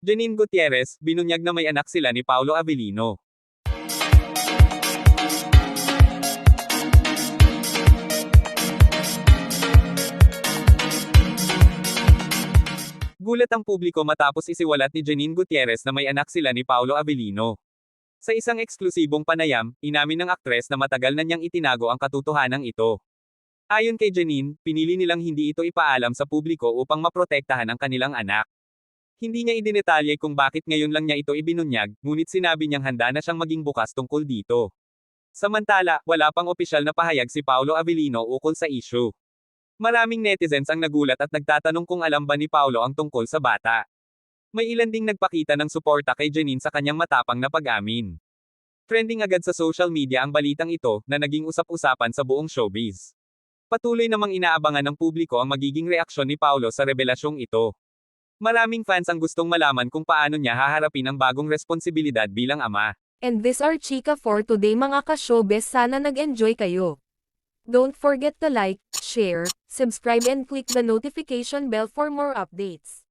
Janine Gutierrez, binunyag na may anak sila ni Paulo Avellino. Gulat ang publiko matapos isiwalat ni Janine Gutierrez na may anak sila ni Paulo Avellino. Sa isang eksklusibong panayam, inamin ng aktres na matagal na niyang itinago ang katotohanan ito. Ayon kay Janine, pinili nilang hindi ito ipaalam sa publiko upang maprotektahan ang kanilang anak. Hindi niya idinetalye kung bakit ngayon lang niya ito ibinunyag, ngunit sinabi niyang handa na siyang maging bukas tungkol dito. Samantala, wala pang opisyal na pahayag si Paulo Avellino ukol sa issue. Maraming netizens ang nagulat at nagtatanong kung alam ba ni Paulo ang tungkol sa bata. May ilan ding nagpakita ng suporta kay Janine sa kanyang matapang na pag-amin. Trending agad sa social media ang balitang ito, na naging usap-usapan sa buong showbiz. Patuloy namang inaabangan ng publiko ang magiging reaksyon ni Paulo sa revelasyong ito. Maraming fans ang gustong malaman kung paano niya haharapin ang bagong responsibilidad bilang ama. And this are Chika for today mga ka-showbiz sana nag-enjoy kayo. Don't forget to like, share, subscribe and click the notification bell for more updates.